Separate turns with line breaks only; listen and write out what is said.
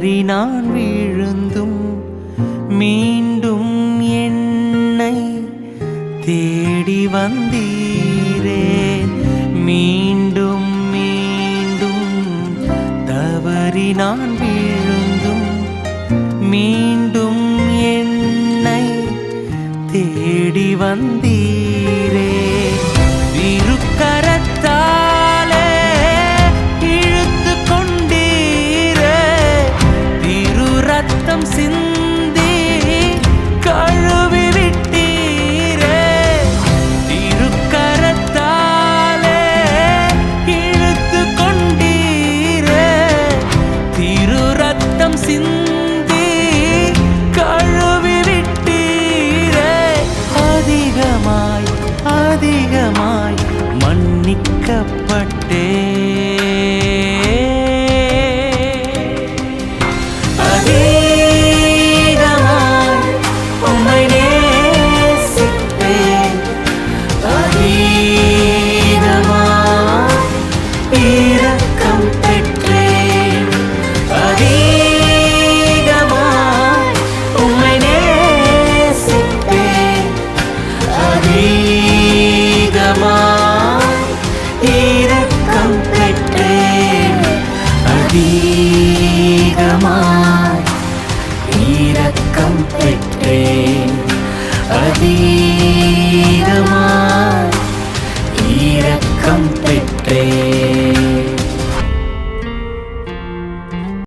தவறி நான் விழுந்தும் மீண்டும் என்னை தேடி வந்தீரே. மீண்டும் மீண்டும் தவறி நான் விழுந்தும் மீண்டும் என்னை தேடி வந்தீரே. சிந்தி கழுவி விட்டீரே. அதிகமாய் அதிகமாய் மன்னிக்கப்பட்டே. Adib